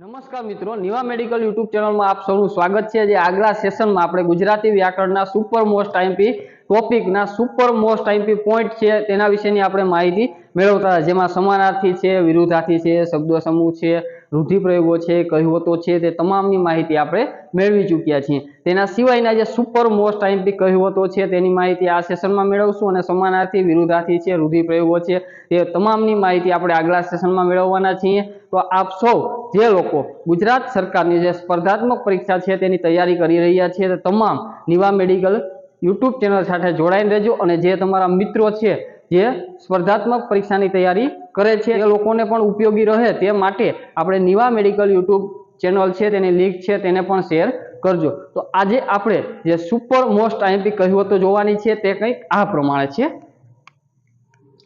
નમસ્કાર મિત્રો, Niva medical YouTube ચેનલમાં આપ સૌનું સ્વાગત છે. જે આગલા સેશનમાં આપણે ગુજરાતી વ્યાકરણના સુપર મોસ્ટ આઈએમપી ટોપિકના સુપર મોસ્ટ આઈએમપી પોઈન્ટ છે તેના વિશેની આપણે માહિતી મેળવતા હતા. જેમાં સમાનાર્થી છે, વિરુદ્ધાર્થી છે, શબ્દ સમૂહ છે રૂઢિપ્રયોગો છે, કહેવતો છે, તે તમામની માહિતી આપણે મેળવી ચૂક્યા છીએ. તેના સિવાયના જે સુપર મોસ્ટ આઈએમપી કહેવતો છે તેની માહિતી આ સેશનમાં મેળવશું અને સમાનાર્થી, વિરુદ્ધાર્થી છે રૂઢિપ્રયોગો છે તે તમામની માહિતી આપણે આગલા સેશનમાં મેળવવાના છીએ. તો આપ સૌ જે લોકો ગુજરાત સરકારની જે સ્પર્ધાત્મક પરીક્ષા છે તેની તૈયારી કરી રહ્યા છે તે તમામ નિવા મેડિકલ યુટ્યુબ ચેનલ સાથે જોડાઈને રહેજો અને જે તમારા મિત્રો છે જે સ્પર્ધાત્મક પરીક્ષાની તૈયારી કરે છે, એ લોકોને પણ ઉપયોગી રહે તે માટે આપણે નિવા મેડિકલ યુટ્યુબ ચેનલ છે, તેની લિંક છે તેને પણ શેર કરજો. તો આજે આપણે જે સુપર મોસ્ટ આઈએમપી કહેવતો જોવાની છે તે કંઈક આ પ્રમાણે છે.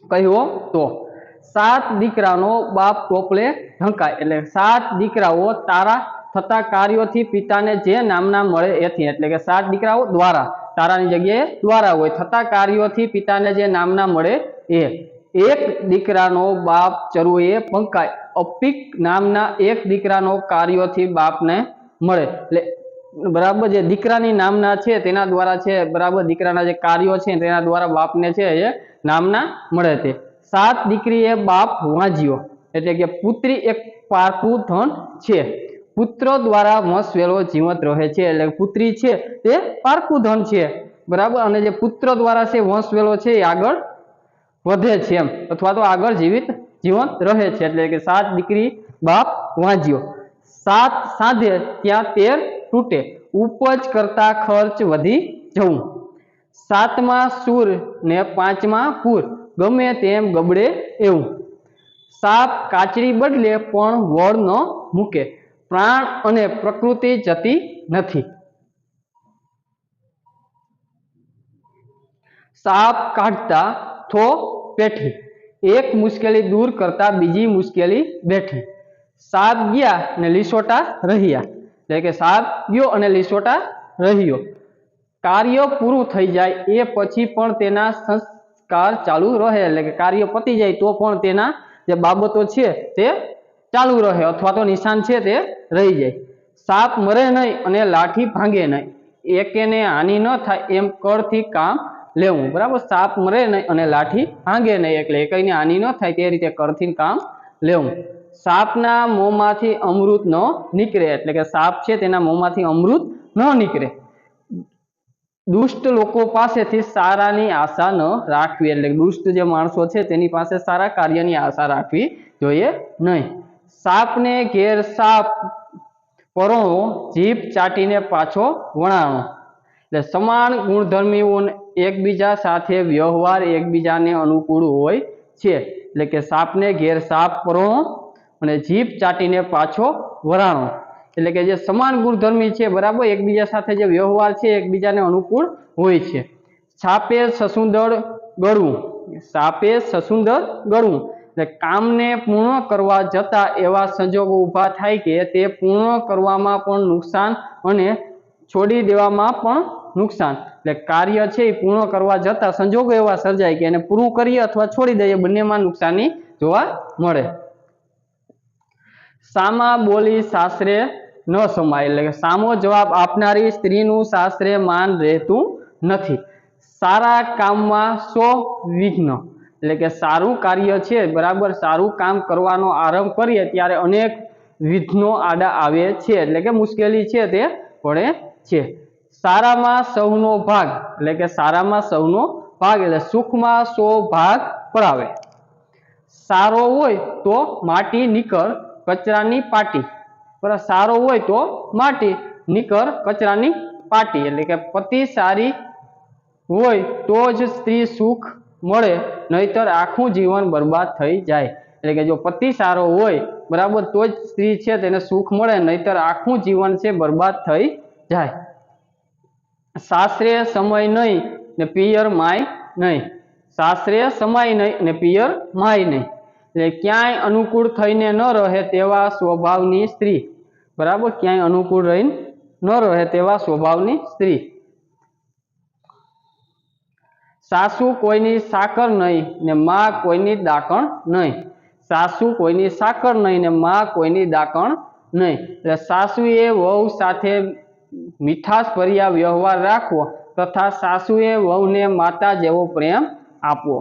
કહ્યો તો સાત દીકરાનો બાપ ટોપલે ઢંકાય. એટલે સાત દીકરાઓ તારા થતા કાર્યોથી પિતાને જે નામના મળે એથી. એટલે કે સાત દીકરાઓ દ્વારા. તારાની જગ્યાએ દ્વારા હોય. થતા કાર્યોથી પિતાને જે નામના મળે એ. એક દીકરાનો બાપ ચરુએ પંકાય. અપિક નામના એક દીકરાનો કાર્યોથી બાપને મળે. એટલે બરાબર જે દીકરાની નામના છે તેના દ્વારા છે, બરાબર દીકરાના જે કાર્યો છે તેના દ્વારા બાપને છે એ નામના મળે તે. સાત દીકરીએ બાપ વાંજ્યો એટલે કે પુત્રી એક પારકું ધન છે. પુત્ર દ્વારા વંશ વેલો જીવંત રહે છે. એટલે પુત્રી છે તે પારકું ધન છે. બરાબર? અને જે પુત્ર દ્વારા છે વંશ વેલો છે એ આગળ વધે છે એમ. અથવા તો આગળ જીવિત જીવંત રહે છે. એટલે કે સાત દીકરી બાપ વાંજ્યો સાત સાંધે ત્યાં તેર તૂટે. ઉપજ કરતા ખર્ચ વધી જવું. સાતમા સુર ને પાંચમા પૂર. ગમે તેમ ગબડે એવું. સાપ કાચરી બદલે પણ વળ ન મૂકે. પ્રાણ અને પ્રકૃતિ જતી નથી. સાપ કાઢતા થો પેઠી એક મુશ્કેલી દૂર કરતા બીજી મુશ્કેલી બેઠી. સાપ ગયા ને લીસોટા રહ્યા. એટલે કે સાપ ગયો અને લીસોટા રહ્યો. કાર્ય પૂરું થઈ જાય એ પછી પણ તેના સંસ્કાર ચાલુ રહે, એટલે કે કાર્ય પતી જાય, તો પણ તેના જે બાબતો છે તે ચાલુ રહે અથવા તો નિશાન છે તે રહી જાય. સાપ મરે નહીં અને લાઠી ભાંગે નહીં. એકેને હાનિ ન થાય એમ કરથી કામ લેવું. બરાબર? સાપ મરે નહીં અને લાઠી ભાંગે નહીં, એટલે એકઈને હાનિ ન થાય તે રીતે કરથી કામ લેવું. સાપના મોંમાંથી અમૃત ન નીકળે, એટલે કે સાપ છે તેના મોંમાંથી અમૃત ન નીકળે. દુષ્ટ લોકો પાસેથી સારાની આશા ન રાખવી એટલે દુષ્ટ જે માણસો છે તેની પાસે સારા કાર્યની આશા રાખવી જોઈએ નહીં. સાપને ઘેર સાપ પરો, જીભ ચાટીને પાછો વણાણો. એટલે સમાન ગુણધર્મીઓ એકબીજા સાથે વ્યવહાર એકબીજાને અનુકૂળ હોય છે. એટલે કે સાપને ઘેર સાપ પરો અને જીભ ચાટીને પાછો વરાણો. એટલે કે જે સમાન ગુણધર્મી છે, બરાબર? એકબીજા સાથે જે વ્યવહાર છે, એકબીજાને અનુકૂળ હોય છે. સાપે સસુંદર ગળવું સાપે સસુંદર ગળવું એટલે કામને પૂર્ણ કરવા જતા એવા સંજોગો ઊભા થાય કે તે પૂર્ણ કરવામાં પણ નુકસાન અને છોડી દેવામાં પણ નુકસાન. એટલે કાર્ય છે એ પૂર્ણ કરવા જતા સંજોગો એવા સર્જાય કે એને પૂરું કરીએ અથવા છોડી દઈએ, બંનેમાં નુકસાની જોવા મળે. સામા બોલી સાસરે ન સમાય. એટલે કે સામો જવાબ આપનારી સ્ત્રીનું સાસરે માન રહેતું નથી. સારા કામમાં સો વિઘ્ન. એટલે કે સારું કાર્ય છે, બરાબર? સારું કામ કરવાનો આરંભ કરીએ ત્યારે અનેક વિઘ્નો આડા આવે છે. એટલે કે મુશ્કેલી છે તે પડે છે. સારામાં સૌનો ભાગ, એટલે કે સારામાં સૌનો ભાગ, એટલે સુખમાં સો ભાગ પડાવે. સારો હોય તો માટી, નીકળ, કચરાની પાટી બરાબર સારો હોય તો માટી નીકળ કચરાની પાટી, એટલે કે પતિ સારી હોય તો જ સ્ત્રી સુખ મળે, નહીતર આખું જીવન બરબાદ થઈ જાય. એટલે કે જો પતિ સારો હોય, બરાબર, તો જ સ્ત્રી છે, તેને સુખ મળે, નહીતર આખું જીવન છે, બરબાદ થઈ જાય. સાસરે સમય નહીં ને પિયર માય નહીં. સાસરે સમય નહીં ને પિયર માય નહીં. એટલે ક્યાંય અનુકૂળ થઈને ન રહે તેવા સ્વભાવની સ્ત્રી. બરાબર? ક્યાંય અનુકૂળ રહી ન રહે તેવા સ્વભાવની સ્ત્રી. સાસુ કોઈની સાકર નહીં ને માં કોઈની દાકણ નહીં. સાસુ કોઈની સાકર નહીં ને માં કોઈની દાકણ નહીં. એટલે સાસુએ વહુ સાથે મીઠાશ ભર્યા વ્યવહાર રાખવો તથા સાસુએ વહુને માતા જેવો પ્રેમ આપવો.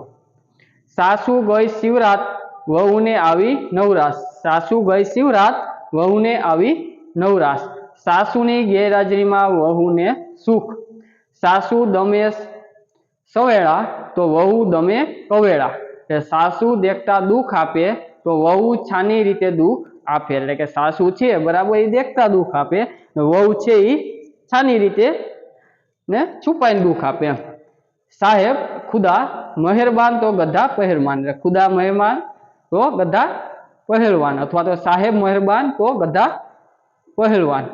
સાસુ ગઈ શિવરાત વહુને આવી નવરાશ. સાસુ ગઈ શિવરાત વહુને આવી નવરાશ. સાસુની ગેરહાજરીમાં વહુને સુખ. સાસુ દમે સવેળા, તો વહુ દમે કવેળા એટલે સાસુ દેખતા દુઃખ આપે, તો વહુ છાની રીતે દુઃખ આપે. એટલે કે સાસુ છે, બરાબર, એ દેખતા દુઃખ આપે. વહુ છે એ છાની રીતે ને છુપાઈને દુઃખ આપે સાહેબ, ખુદા મહેરબાન તો ગધા પહેરમાન. ખુદા મહેરબાન તો ગધા પહેલવાન અથવા તો સાહેબ મહેરબાન તો ગધા પહેલવાન.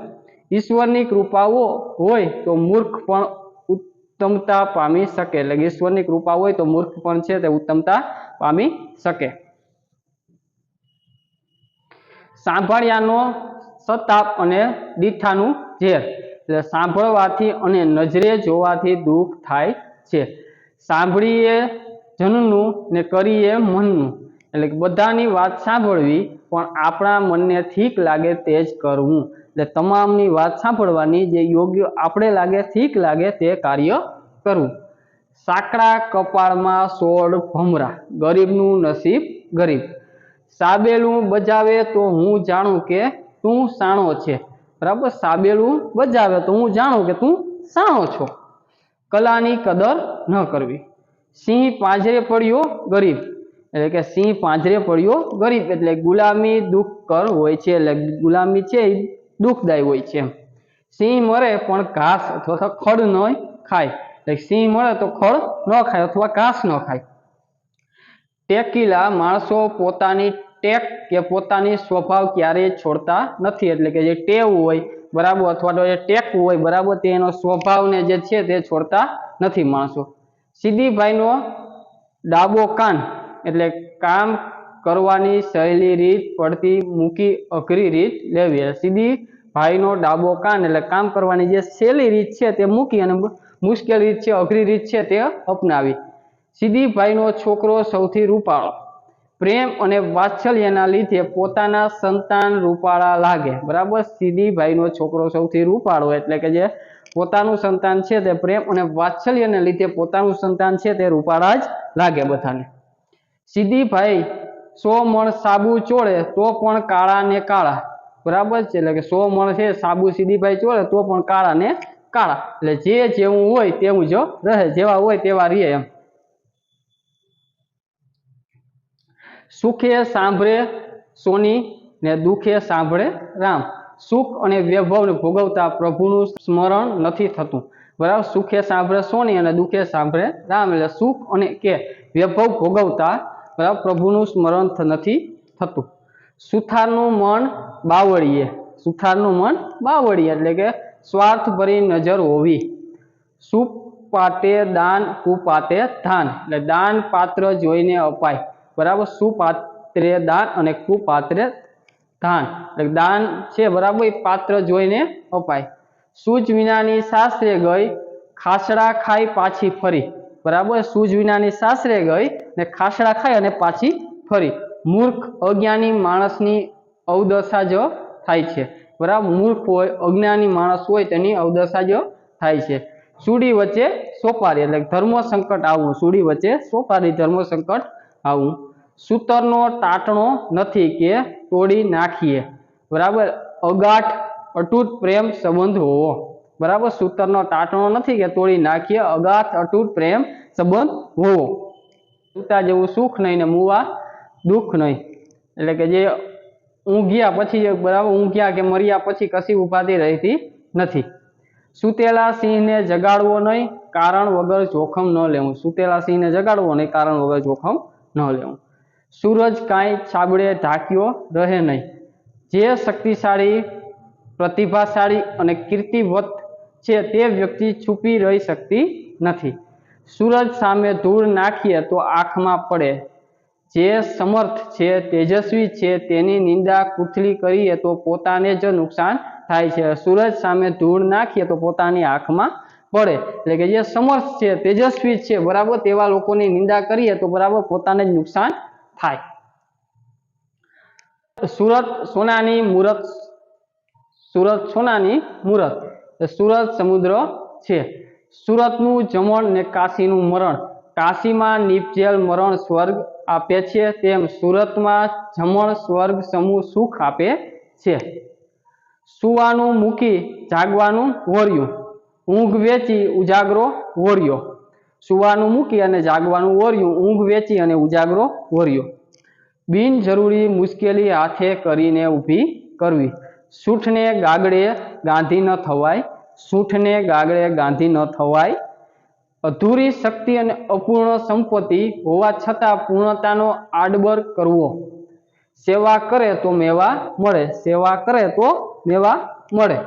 ઈશ્વરની કૃપાઓ હોય તો મૂર્ખ પણ ઉત્તમતા પામી શકે. એટલે ઈશ્વરની કૃપા હોય તો મૂર્ખ પણ છે તે ઉત્તમતા પામી શકે. સાંભળ્યાનો સતાપ અને દીઠાનું ઝેર. એટલે સાંભળવાથી અને નજરે જોવાથી દુઃખ થાય છે. સાંભળીએ જનનું ને કરીએ મનનું. એટલે બધાની વાત સાંભળવી, પણ આપણા મનને ઠીક લાગે તે જ કરવું. એટલે તમામની વાત સાંભળવાની જે યોગ્ય આપણે લાગે, ઠીક લાગે તે કાર્ય કરવું. સાંકડા કપાળમાં સોળ ભમરા, ગરીબનું નસીબ ગરીબ. સાબેલું બજાવે તો હું જાણું કે તું સાણો છે. બરાબર? સાબેલું બજાવે તો હું જાણું કે તું સાણો છો. કલાની કદર ન કરવી. સિંહ પાંજરે પડ્યો ગરીબ. એટલે કે સિંહ પાંજરે પડ્યો ગરીબ, એટલે ગુલામી દુઃખ કર હોય છે, એટલે ગુલામી છે એ દુઃખદાયી હોય છે. સિંહ મરે પણ ઘાસ અથવા ખડ ન ખાય. એટલે સિંહ મળે તો ખડ ન ખાય અથવા ઘાસ ન ખાય. ટેકીલા માણસો પોતાની ટેક કે પોતાની સ્વભાવ ક્યારેય છોડતા નથી. એટલે કે જે ટેવ હોય બરાબર અથવા તો જે ટેક હોય બરાબર તે એનો સ્વભાવને જે છે તે છોડતા નથી માણસો. સિદ્ધિભાઈનો ડાબો કાન એટલે કામ કરવાની સહેલી રીત પડતી મૂકી અઘરી રીત લેવી. સીધી ભાઈનો ડાબો કાન એટલે કામ કરવાની જે સહેલી રીત છે તે મૂકી અને મુશ્કેલ રીત છે, અઘરી રીત છે તે અપનાવી. સીધી ભાઈનો છોકરો સૌથી રૂપાળો. પ્રેમ અને વાત્સલ્યના લીધે પોતાના સંતાન રૂપાળા લાગે. બરાબર? સીધી ભાઈનો છોકરો સૌથી રૂપાળો એટલે કે જે પોતાનું સંતાન છે તે પ્રેમ અને વાત્સલ્યને લીધે પોતાનું સંતાન છે તે રૂપાળા જ લાગે બધાને. સીધી ભાઈ, સો મણ સાબુ ચોળે તો પણ કાળા ને કાળા. બરાબર છે? એટલે કે સો મણ છે, સાબુ સીધી ભાઈ ચોળે તો પણ કાળા ને કાળા. એટલે જે જેવું હોય તેવું જો રહે. જેવા હોય તેવા રહે એમ. સુખે સાંભળે સોની ને દુઃખે સાંભળે રામ. સુખ અને વૈભવને ભોગવતા પ્રભુનું સ્મરણ નથી થતું. બરાબર? સુખે સાંભળે સોની અને દુઃખે સાંભળે રામ. એટલે સુખ અને કે વૈભવ ભોગવતા બરાબર? પ્રભુનું સ્મરણ નથી થતું. સુથારનું મન બાવળીએ. સુથારનું મન બાવળીએ એટલે કે સ્વાર્થ ભરી નજર હોવી સુપાતે દાન કુપાતે ધાન. એટલે દાન પાત્ર જોઈને અપાય. બરાબર? સુપાત્રે દાન અને કુપાત્રે ધાન. એટલે દાન છે બરાબર? એ પાત્ર જોઈને અપાય. સૂજ વિનાની સાસરે ગઈ, ખાસડા ખાઈ પાછી ફરી. બરાબર? સૂઝ વિનાની સાસરે ગઈ ને ખાસડા ખાઈ અને પાછી ફરી. મૂર્ખ, અજ્ઞાની માણસની અવદશા જ થાય છે. બરાબર? મૂર્ખ હોય, અજ્ઞાની માણસ હોય તેની અવદશા જ થાય છે. સુડી વચ્ચે સોપારી, એટલે ધર્મ સંકટ આવવું સુડી વચ્ચે સોપારી, ધર્મ સંકટ આવવું સૂતરનો ટાટણો નથી કે તોડી નાખીએ. બરાબર? અગાઠ, અટૂટ પ્રેમ સંબંધ હોવો. બરાબર? સૂતરનો ટાટણો નથી કે તોડી નાખીએ અગાધ અટૂટ, પ્રેમ, સંબંધ હોવો. સૂતા જેવું સુખ નહીં ને મૂવા દુઃખ નહીં. એટલે કે જે ઊંઘ્યા પછી, બરાબર, ઊંઘ્યા કે મર્યા પછી કશી ઉપાધિ રહેતી નથી. સુતેલા સિંહને જગાડવો નહીં, કારણ વગર જોખમ ન લેવું. સુતેલા સિંહને જગાડવો નહીં, કારણ વગર જોખમ ન લેવું. સૂરજ કાંઈ છાબડે ઢાંક્યો રહે નહીં. જે શક્તિશાળી, પ્રતિભાશાળી અને કીર્તિવત છે તે વ્યક્તિ છુપી રહી શકતી નથી. સૂરજ સામે ધૂળ નાખીએ તો આંખમાં પડે. જે સમર્થ છે, તેજસ્વી છે, તેની નિંદા કુથલી કરીએ તો પોતાને જ નુકસાન થાય છે. સૂરજ સામે ધૂળ નાખીએ તો પોતાની આંખમાં પડે. એટલે કે જે સમર્થ છે, તેજસ્વી છે, બરાબર તેવા લોકોની નિંદા કરીએ તો બરાબર પોતાને જ નુકસાન થાય. સુરત સોનાની મૂરત સુરત સોનાની મુરત. સુરત સમુદ્ર છે. સુરતનું જમણ ને કાશીનું મરણ. કાશીમાં નીપજેલ મરણ સ્વર્ગ આપે છે, તેમ સુરતમાં જમણ સ્વર્ગ સમૂહ સુખ આપે છે. સુવાનું મૂકી જાગવાનું વળ્યું ઊંઘ વેચી ઉજાગરો વળ્યો સુવાનું મૂકી અને જાગવાનું વળ્યું ઊંઘ વેચી અને ઉજાગરો વળ્યો બિનજરૂરી મુશ્કેલી હાથે કરીને ઊભી કરવી. સૂઠને ગાગડે ગાંધી ન થવાય, સૂઠને ગાગડે ગાંધી ન થવાય. અધૂરી શક્તિ અને અપૂર્ણ સંપત્તિ હોવા છતાં પૂર્ણતાનો આડબર કરવો. સેવા કરે તો મેવા મળે, સેવા કરે તો મેવા મળે.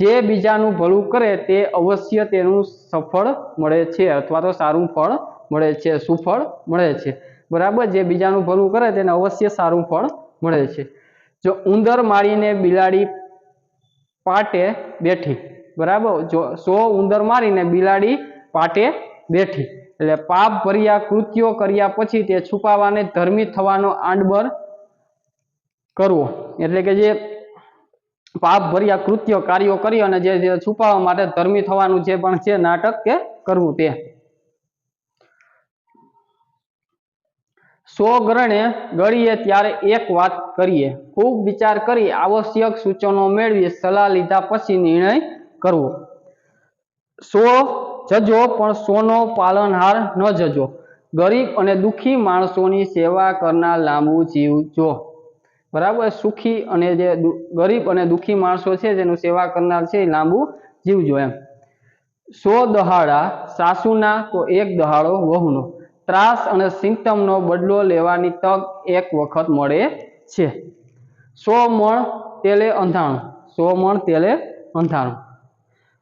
જે બીજાનું ભલું કરે તે અવશ્ય તેનું સફળ મળે છે અથવા તો સારું ફળ મળે છે, સુફળ મળે છે. બરાબર, જે બીજાનું ભલું કરે તેને અવશ્ય સારું ફળ મળે છે. જો ઉંદર મારીને બિલાડી પાટે બેઠી, બરાબર? જો સો ઉંદર મારીને બિલાડી પાટે બેઠી. એટલે પાપ ભર્યા, કૃત્યો કર્યા પછી તે છુપાવાને ધર્મી થવાનો આંડબર કરવો. એટલે કે જે પાપ ભર્યા, કૃત્યો કાર્યો કરી અને જે છુપાવવા માટે ધર્મી થવાનું જે પણ છે, નાટક કે કરવું તે. સો ગ્રણે ગળીએ ત્યારે એક વાત કરીએ. ખૂબ વિચાર કરી આવશ્યક સૂચનો મેળવી સલાહ લીધા પછી નિર્ણય કરવો. સો જજો, પણ સોનો પાલનહાર ન જજો. ગરીબ અને દુઃખી માણસોની સેવા કરનાર લાંબુ જીવજો બરાબર? સુખી અને જે ગરીબ અને દુઃખી માણસો છે, જેનું સેવા કરનાર છે લાંબુ જીવજો એમ. સો દહાડા સાસુના તો એક દહાડો વહુનો. ત્રાસ અને સિમ્ટમનો બદલો લેવાની તક એક વખત મળે છે. સો મણ તેલે અંધાણું સો મણ તેલે અંધાણું.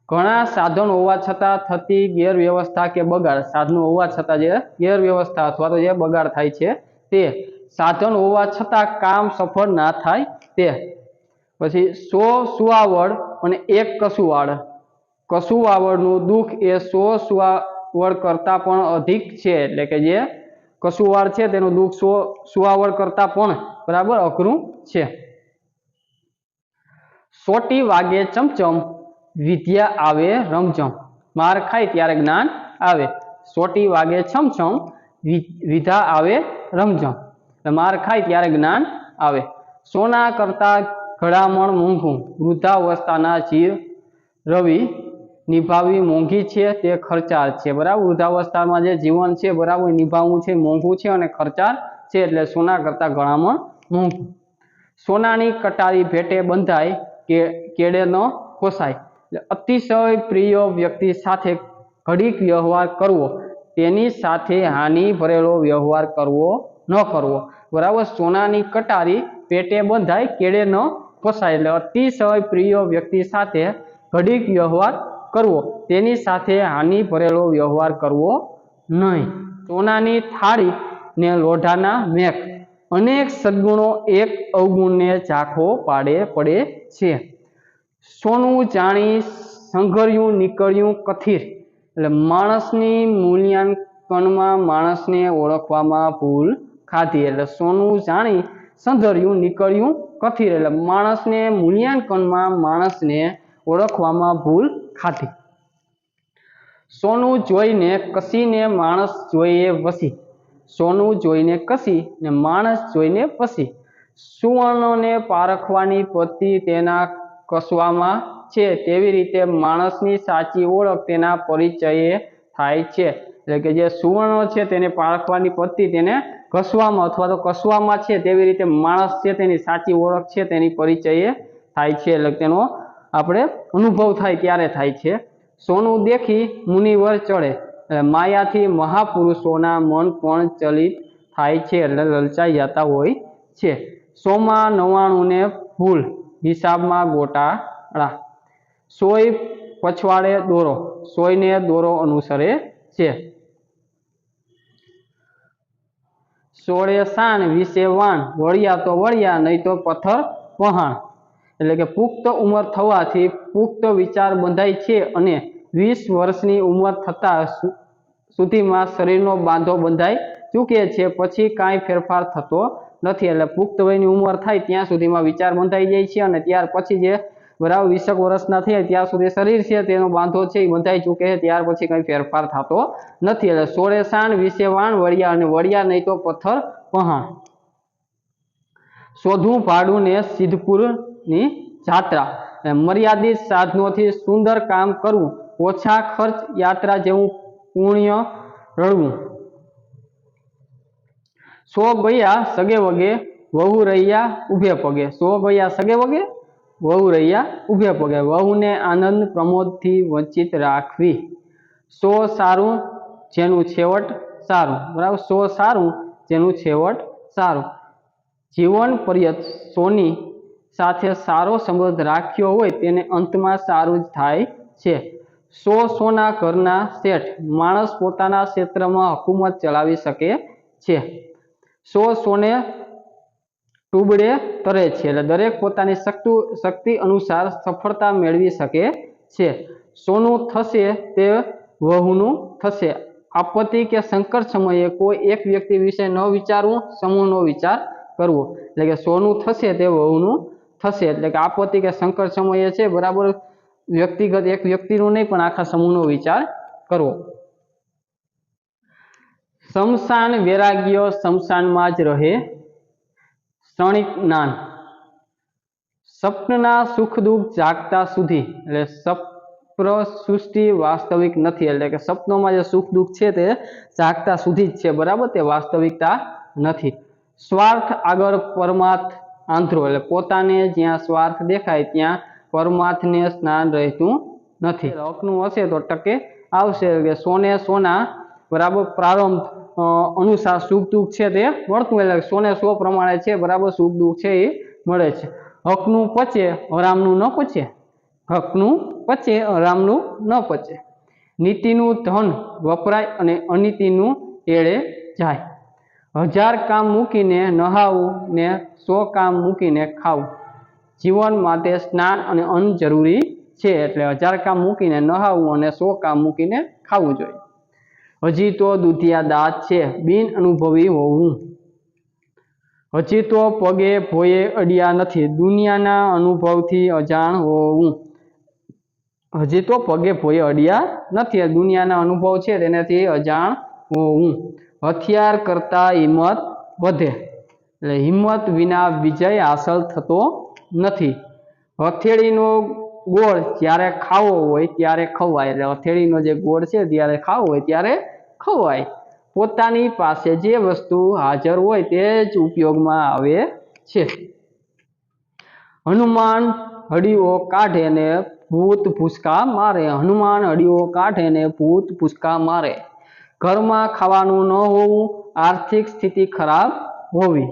ઘણા સાધનો હોવા છતાં થતી ગેરવ્યવસ્થા કે બગાડ, સાધનો હોવા છતાં જે ગેરવ્યવસ્થા અથવા તો જે બગાડ થાય છે તે સાધન હોવા છતાં કામ સફળ ના થાય તે. પછી સો સુવાવડ અને એક કસુવાડ. કસુવાવડનું દુઃખ એ સો સુવાવડ કરતાં પણ અધિક છે, એટલે કે જે કસુવાડ છે તેનું દુઃખ સો સુવાવડ કરતાં પણ બરાબર અઘરું છે. સોટી વાગે ચમચમ, વિદ્યા આવે રમઝમ માર ખાય ત્યારે જ્ઞાન આવે. સોટી વાગે છમછમ વિધા આવે રમઝમ માર ખાય ત્યારે જ્ઞાન આવે. સોના કરતા ઘડામણ મોંઘું. વૃદ્ધાવસ્થાના ચીર રવિ નિભાવવી મોંઘી છે, તે ખર્ચાળ છે. બરાબર? વૃદ્ધાવસ્થામાં જે જીવન છે, બરાબર? નિભાવવું છે, મોંઘું છે અને ખર્ચાળ છે, એટલે સોના કરતા ઘણામાં મોંઘું. સોનાની કટારી ભેટે બંધાય કે કેડે ન ખોસાય એટલે અતિશય પ્રિય વ્યક્તિ સાથે ઘડીક વ્યવહાર કરવો, તેની સાથે હાનિ ભરેલો વ્યવહાર કરવો ન કરવો. બરાબર? સોનાની કટારી પેટે બંધાય કેડે ન ખોસાય એટલે અતિશય પ્રિય વ્યક્તિ સાથે ઘડીક વ્યવહાર કરવો. તેની સાથે હાનિ ભરેલો વ્યવહાર કરવો નહીં. સોનાની થાળી ને લોઢાના મેઘ અનેક સદગુણો એક અવગુણને ઝાંખો પાડે પડે છે. સોનું જાણી સંઘર્યું, નીકળ્યું કથિર. એટલે માણસની મૂલ્યાંકનમાં માણસને ઓળખવામાં ભૂલ ખાધી. એટલે સોનું જાણી સંઘર્યું, નીકળ્યું કથિર. એટલે માણસને મૂલ્યાંકનમાં માણસને ઓળખવામાં ભૂલ ખાધી. સોનું જોઈને કસીને માણસ જોઈએ વસી. સોનું જોઈને કસી ને માણસ જોઈને વસી. સુવર્ણને પારખવાની પદ્ધતિ તેના કસવામાં છે. તેવી રીતે માણસની સાચી ઓળખ તેના પરિચયે થાય છે. એટલે કે જે સુવર્ણ છે તેને પારખવાની પદ્ધતિ તેને ઘસવામાં અથવા તો કસવામાં છે. તેવી રીતે માણસ છે તેની સાચી ઓળખ છે તેની પરિચયે થાય છે. એટલે તેનો આપણે અનુભવ થાય ત્યારે થાય છે. સોનું દેખી મુનિવર ચડે. માયાથી મહાપુરુષોના મન પણ ચલિત થાય છે એટલે લલચાઈ જતા હોય છે. સોમાં નવાણુંને ભૂલ હિસાબમાં ગોટાળા. સોય પછવાડે દોરો. સોયને દોરો અનુસરે છે. સોળે સાણ વિશે વાણ વળિયા તો વળિયા, નહીં તો પથ્થર વહાણ. એટલે કે પુખ્ત ઉંમર થવાથી પુખ્ત વિચાર બંધાય છે અને વીસ વર્ષની ઉંમર થતાં સુધીમાં શરીરનો બાંધો બંધાઈ ચૂકે છે. પછી કાંઈ ફેરફાર થતો નથી. એટલે પુખ્ત વયની ઉંમર થાય ત્યાં સુધીમાં વિચાર બંધાઈ જાય છે અને ત્યાર પછી જે બરાબર વીસક વર્ષના થયા ત્યાં સુધી શરીર છે તેનો બાંધો છે એ બંધાઈ ચૂકે છે. ત્યાર પછી કંઈ ફેરફાર થતો નથી. એટલે સોળે સાણ, વીસે વાણ, વળિયા અને વળિયા નહીં તો પથ્થર પહાણ. શોધવું ભાડું ને સિદ્ધપુરની જાત્રા. મર્યાદિત સાધનોથી સુંદર કામ કરવું, ઓછા ખર્ચ યાત્રા જેવું પુણ્ય રળવું સો ગયા સગે વગે, વહુ રહ્યા ઉભે પગે. સો ગયા સગે વગે, વહુ રહ્યા ઉભે પગે. વહુને આનંદ પ્રમોદથી વંચિત રાખવી. સો સારું જેનું છેવટ સારું. બરાબર? સો સારું જેનું છેવટ સારું. જીવન પર્યત સોની સાથે સારો સંબંધ રાખ્યો હોય તેને અંતમાં સારું જ થાય છે. સો સોના ઘરના શેઠ માણસ પોતાના ક્ષેત્રમાં હુકુમત ચલાવી શકે છે. સો સોને ટુબડે તરે છે એટલે દરેક પોતાની શક્તિ શક્તિ અનુસાર સફળતા મેળવી શકે છે. સોનું થશે તે વહુનું થશે. આપત્તિ કે સંકટ સમયે કોઈ એક વ્યક્તિ વિશે ન વિચારવું, સમૂહનો વિચાર કરવો. એટલે કે સોનું થશે તે વહુનું થશે એટલે કે આપત્તિ કે સંકટ સમયે છે, બરાબર? વ્યક્તિગત એક વ્યક્તિનું નહીં, પણ આખા સમૂહનો વિચાર કરવો. શમશાન વૈરાગ્ય શમશાનમાં જ રહે. ક્ષણિક જ્ઞાન. સ્વપ્નના સુખ દુઃખ જાગતા સુધી, એટલે સપ્ર સૃષ્ટિ વાસ્તવિક નથી, એટલે કે સપનોમાં જે સુખ દુઃખ છે તે જાગતા સુધી જ છે, બરાબર? તે વાસ્તવિકતા નથી. સ્વાર્થ આગળ પરમાર્થ આંધ્રો એટલે પોતાને જ્યાં સ્વાર્થ દેખાય, ત્યાં પરમાર્થને સ્નાન રહેતું નથી. હકનું હશે તો ટકે આવશે. કે સોને સોના બરાબર પ્રારંભ અનુસાર સુખ દુઃખ છે તે મળતું. એટલે સોને સો પ્રમાણે છે, બરાબર સુખ દુઃખ છે એ મળે છે. હકનું પચે હરામનું ન પચે. હકનું પચે હરામનું ન પચે. નીતિનું ધન વપરાય અને અનીતિનું એળે જાય. હજાર કામ મૂકીને નહાવું ને સો કામ મૂકીને ખાવું. જીવન માટે સ્નાન અને અન્ન જરૂરી છે એટલે હજાર કામ મૂકીને નહાવું અને સો કામ મૂકીને ખાવું જોઈએ. હજી તો દૂધિયા દાંત છે, બિન અનુભવી હોવું. હજી તો પગે ભોયે અડિયા નથી, દુનિયાના અનુભવથી અજાણ હોવું. હજી તો પગે ભોયે અડિયા નથી, દુનિયાના અનુભવ છે, તેનાથી અજાણ હોવું હથિયાર કરતાં હિંમત વધે. એટલે હિંમત વિના વિજય હાંસલ થતો નથી. હથેળીનો ગોળ જ્યારે ખાવો હોય ત્યારે ખવાય. એટલે હથેળીનો જે ગોળ છે ત્યારે ખાવો હોય ત્યારે ખવાય. પોતાની પાસે જે વસ્તુ હાજર હોય તે જ ઉપયોગમાં આવે છે. હનુમાન હડીઓ કાઢે ને ભૂત ભૂસકા મારે. હનુમાન હડીઓ કાઢે ને ભૂત ભૂસકા મારે. ઘરમાં ખાવાનું ન હોવું, આર્થિક સ્થિતિ ખરાબ હોવી.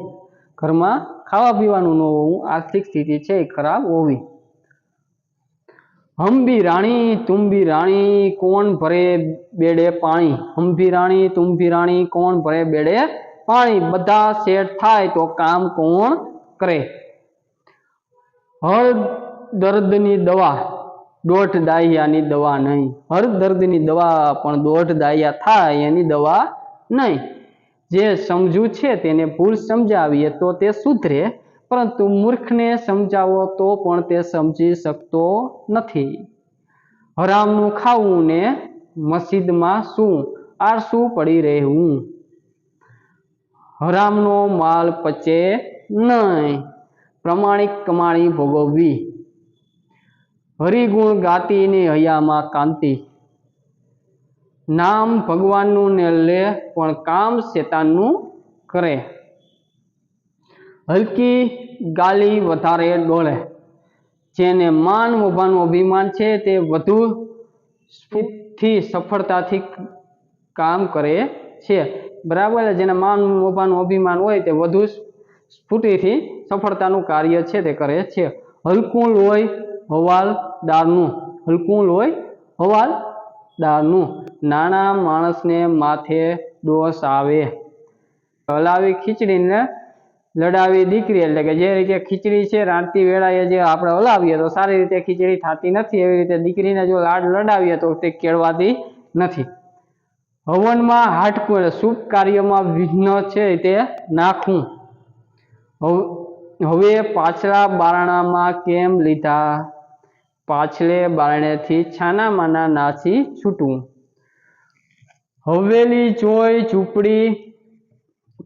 ઘરમાં ખાવા પીવાનું ન હોવું, આર્થિક સ્થિતિ છે એ ખરાબ હોવી. હંભી રાણી, તુંભી રાણી, કોણ ભરે બેડે પાણી? હંભી રાણી, તુંભી રાણી, કોણ ભરે બેડે પાણી? બધા સેટ થાય તો કામ કોણ કરે? હર દર્દની દવા. દોઢ દાહિયાની દવા નહીં. હર દર્દની દવા પણ દોઢ દાહિયા થાય એની દવા નહીં. જે સમજુ છે તેને ભૂલ સમજાવીએ તો તે સુધરે, પરંતુ મૂર્ખને સમજાવો તો પણ તે સમજી શકતો નથી. હરામનું ખાવું ને મસ્જિદમાં શું? આરસું પડી રહેવું. હરામનો માલ પચે નહીં. પ્રમાણિક કમાણી ભોગવવી. હરિગુણ ગાતીની હૈયામાં કાંતિ. નામ ભગવાનનું ને લે પણ કામ શેતાનનું કરે. હલકી ગાલી વધારે ડોળે. જેને માન મોભાનું અભિમાન છે તે વધુ સ્ફૂર્તિથી સફળતાથી કામ કરે છે. બરાબર, જેને માન મોભાનું અભિમાન હોય તે વધુ સ્ફૂર્તિથી સફળતાનું કાર્ય છે તે કરે છે. હલકું લોહી હવાલદારનું હલકું લોહી હવાલદારનું નાના માણસને માથે દોષ આવે. હલાવી ખીચડીને લડાવી દીકરી, એટલે કે જે રીતે ખીચડી છે, રાંધતી વેળાએ જે આપણે હલાવીએ, તો સારી રીતે ખીચડી થતી નથી. એવી રીતે દીકરીને જો લાડ લડાવીએ, તો તે કેળવાતી નથી. હવનમાં હાટકું, એટલે શુભ કાર્યમાં વિઘ્ન છે તે નાખવું. હવ- પાછલા બારણામાં કેમ લીધા? પાછલે બારણેથી છાના માના નાસી છૂટવું હવેલી જોઈ ઝૂંપડી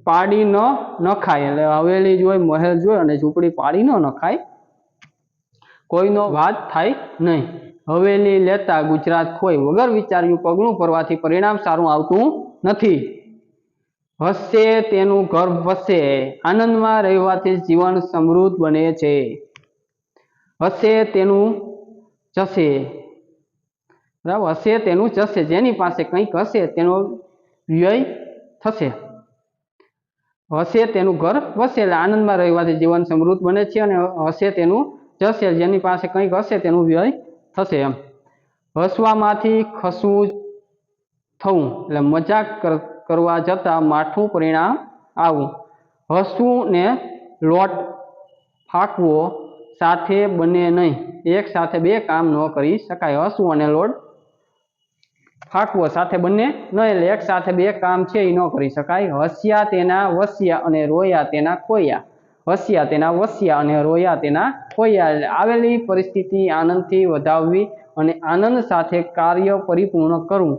પાડી ન નખાય. એટલે હવેલી જોઈ મહેલ જોઈ અને ઝૂંપડી પાડી ન નખાય. કોઈનો વાત થાય નહીં. હવેલી લેતા ગુજરાત ખોઈ વગર વિચાર્યું પગલું ભરવાથી પરિણામ સારું આવતું નથી. હસે તેનું ઘર વસે આનંદમાં રહેવાથી જીવન સમૃદ્ધ બને છે. હશે તેનું જશે. બરાબર? હશે તેનું જશે. જેની પાસે કંઈક હશે તેનો વ્યય થશે. હશે તેનું ઘર વસે એટલે આનંદમાં રહેવાથી જીવન સમૃદ્ધ બને છે અને હશે તેનું જશે. જેની પાસે કંઈક હશે તેનું વ્યય થશે એમ. હસવામાંથી ખસવું થવું. એટલે મજાક કરવા જતાં માઠું પરિણામ આવું. હસવું ને લોટ ફાંકવો સાથે બને નહીં. એક સાથે બે કામ ન કરી શકાય. હસવું અને લોડ ફાંકવો સાથે બંને ન એટલે એક સાથે બે કામ છે એ ન કરી શકાય. હસ્યા તેના વસ્યા અને રોયા તેના ખોયા. હસ્યા તેના વસ્યા અને રોયા તેના ખોયા. આવેલી પરિસ્થિતિ આનંદથી વધાવવી અને આનંદ સાથે કાર્ય પરિપૂર્ણ કરવું.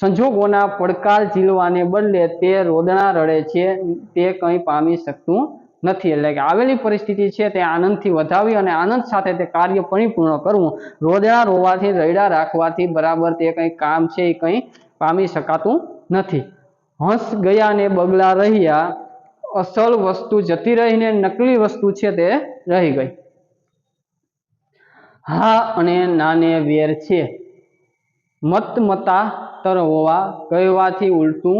સંજોગોના પડકાર ઝીલવાને બદલે તે રોદણા રડે છે. તે કંઈ પામી શકતું નથી. એટલે કે આવેલી પરિસ્થિતિ છે તે આનંદથી વધાવી અને આનંદ સાથે તે કાર્ય પરિપૂર્ણ કરવું. રોદણા રોવાથી, રૈડા રાખવાથી બરાબર તે કંઈ કામ છે એ કંઈ પામી શકાતું નથી. હંસ ગયા ને બગલા રહ્યા, અસલ વસ્તુ જતી રહીને નકલી વસ્તુ છે તે રહી ગઈ. હા અને નાને વેર છે. મત મતા તર હોવા કહેવાથી ઉલટું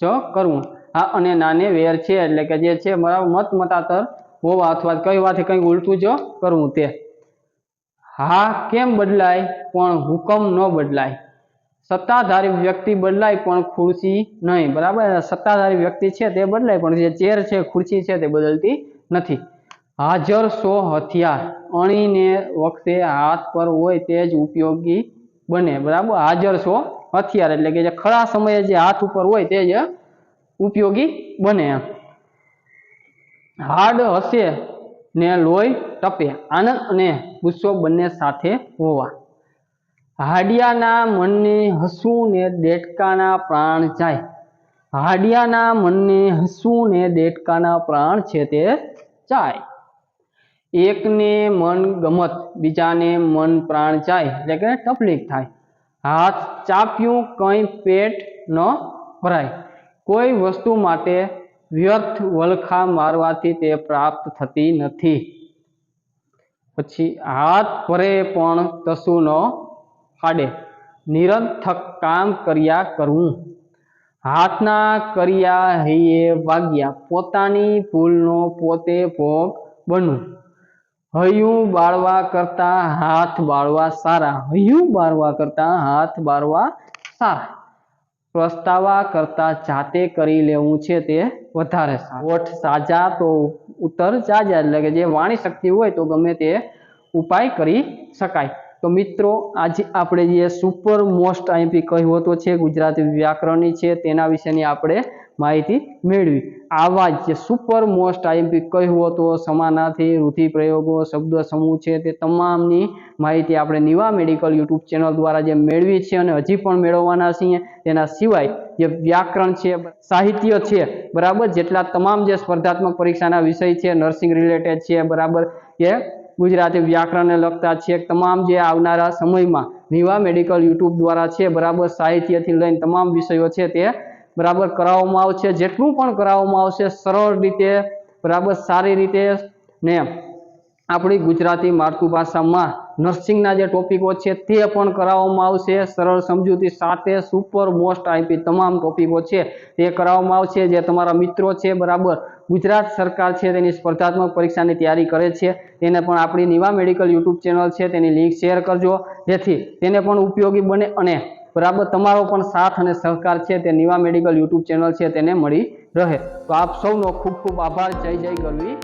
જ કરવું. હા, અને નાને વેર છે, એટલે કે જે છે બરાબર મત મતાતર હોવા અથવા કહેવાથી કંઈક ઉલટું જો કરવું તે. હા, કેમ બદલાય? પણ હુકમ ન બદલાય. સત્તાધારી વ્યક્તિ બદલાય, પણ ખુરશી નહીં. બરાબર? સત્તાધારી વ્યક્તિ છે, તે બદલાય, પણ જે ચેર છે, ખુરશી છે, તે બદલતી નથી. હાજર સો હથિયાર. અણીને વખતે હાથ પર હોય તે જ ઉપયોગી બને. બરાબર? હાજર સો હથિયાર. એટલે કે જે ખરા સમયે જે હાથ ઉપર હોય તે જ ઉપયોગી બને. હાડ હશે ને લોહી ટપે. આનંદ અને ગુસ્સો બંને સાથે હોવા. હાડિયાના મનને હસવું ને દેડકાના પ્રાણ જાય. હાડિયાના મનને હસવું ને દેડકાના પ્રાણ છે તે જાય. એકને મન ગમત, બીજાને મન પ્રાણ જાય, એટલે કે તકલીફ થાય. હાથ ચાપ્યું કંઈ પેટ ન ભરાય. કોઈ વસ્તુ માટે વ્યર્થ વલખા મારવાથી તે પ્રાપ્ત થતી નથી. પછી હાથ ભરે પણ તસુનો ફાડે નિરંથક કામ કર્યા કરવું હાથના કર્યા હૈયે વાગ્યા. પોતાની ભૂલનો પોતે ભોગ બનવું હૈયું બાળવા કરતા હાથ બાળવા સારા. હૈયું બાળવા કરતા હાથ બાળવા સારા. પ્રસ્તાવા કરતા જાતે કરી લેવું છે તે વધારે ઓઠ સાજા તો ઉત્તર જાજા, એટલે કે જે વાણી શક્તિ હોય તો ગમે તે ઉપાય કરી શકાય. તો મિત્રો, આજે આપણે જે સુપર મોસ્ટ આઈએમપી કહેવતો છે, ગુજરાતી વ્યાકરણની છે, તેના વિશેની આપણે માહિતી મેળવી. આવા જ સુપર મોસ્ટ આઈએમપી કહેવતો સમાનાર્થી રૂઢિપ્રયોગો શબ્દ સમૂહ છે, તે તમામની માહિતી આપણે નિવા મેડિકલ યુટ્યુબ ચેનલ દ્વારા જે મેળવી છે અને હજી પણ મેળવવાના છીએ. તેના સિવાય જે વ્યાકરણ છે, સાહિત્ય છે, બરાબર, જેટલા તમામ જે સ્પર્ધાત્મક પરીક્ષાના વિષય છે નર્સિંગ રિલેટેડ છે, બરાબર કે ગુજરાતી વ્યાકરણને લગતા છે. તમામ જે આવનારા સમયમાં નિવા મેડિકલ યુટ્યુબ દ્વારા છે, બરાબર સાહિત્યથી લઈને તમામ વિષયો છે તે બરાબર કરાવવામાં આવશે. જેટલું પણ કરાવવામાં આવશે, સરળ રીતે, બરાબર સારી રીતે ને આપણી ગુજરાતી માતૃભાષામાં નર્સિંગના જે ટોપિકો છે તે પણ કરાવવામાં આવશે. સરળ સમજૂતી સાથે સુપર મોસ્ટ આઈપી તમામ ટોપિકો છે તે કરાવવામાં આવશે. જે તમારા મિત્રો છે, બરાબર. ગુજરાત સરકાર છે તેની સ્પર્ધાત્મક પરીક્ષાની તૈયારી કરે છે. તેને પણ આપણી નિવા મેડિકલ યુટ્યુબ ચેનલ છે તેની લિંક શેર કરજો. જેથી તેને પણ ઉપયોગી બને અને, બરાબર, તમારો પણ સાથ અને સહકાર છે તે નિવા મેડિકલ યુટ્યુબ ચેનલ છે તેને મળી રહે. તો આપ સૌનો ખૂબ ખૂબ આભાર. જય જય ગરવી.